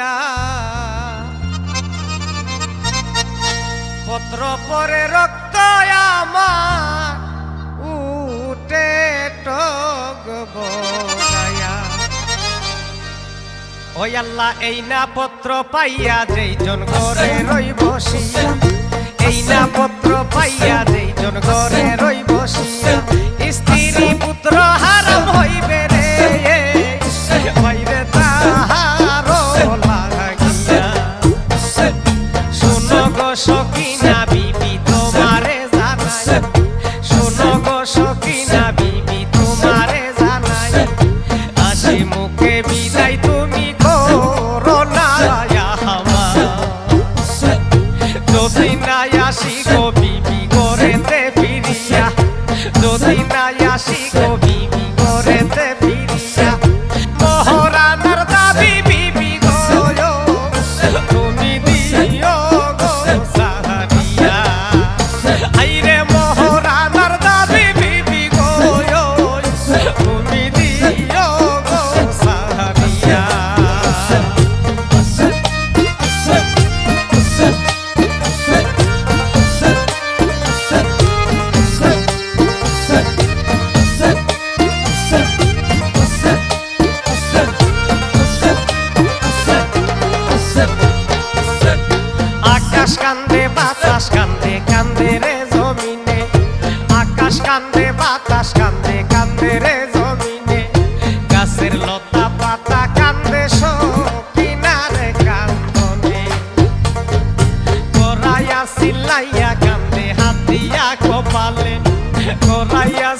দিয়া। পত্র পরে রক্ত আমার উঠে টগব ওই আল্লাহ, এই না পত্র পাইয়া যেই জন ঘরে রই বসিয়া এই না পত্র পাইয়া যেই জন ঘরে রই বসিয়া Los indrayas y কান্দে বাতাস, কান্দে কান্দে রে জমিনে। গাছের লতা পাতা কান্দে কিনারে কান্দনে। করাইয়া সিলাইয়া, কান্দে হাতিয়া কপালে। করাইয়া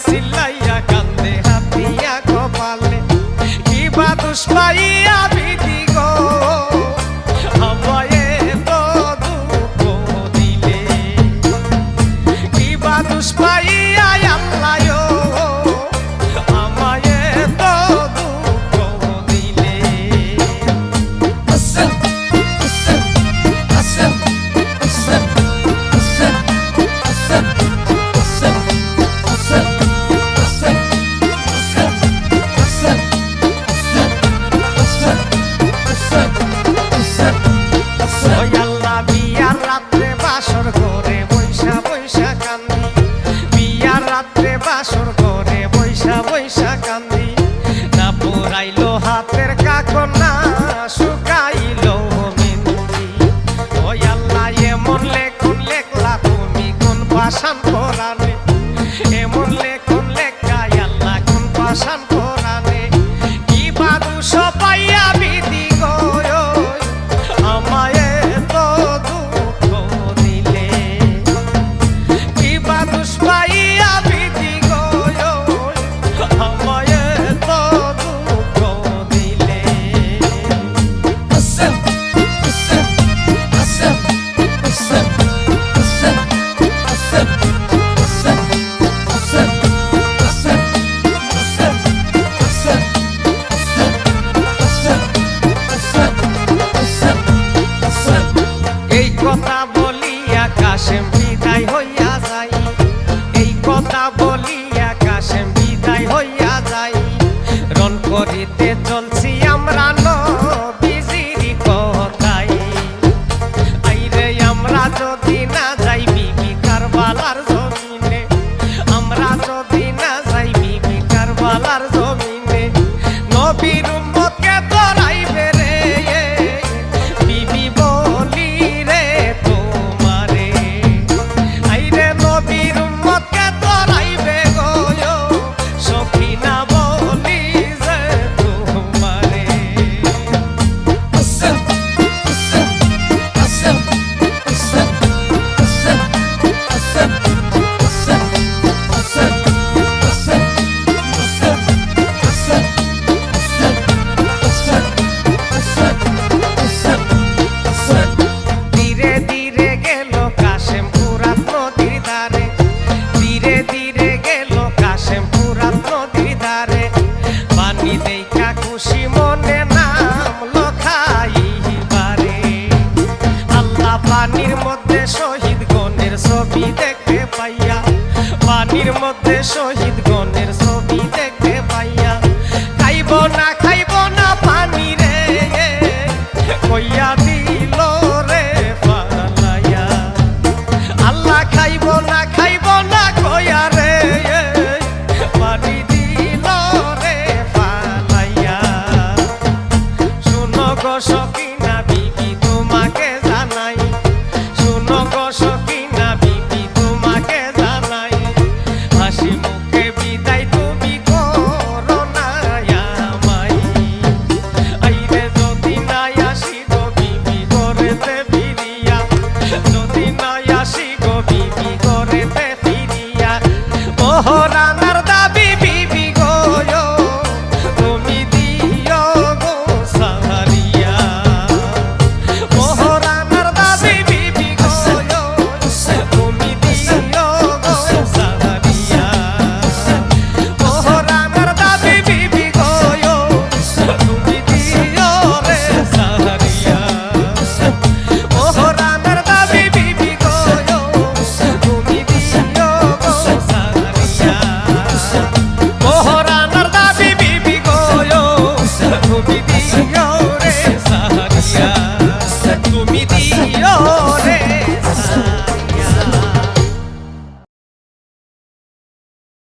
পথে চলছি মধ্যে শহীদ গণের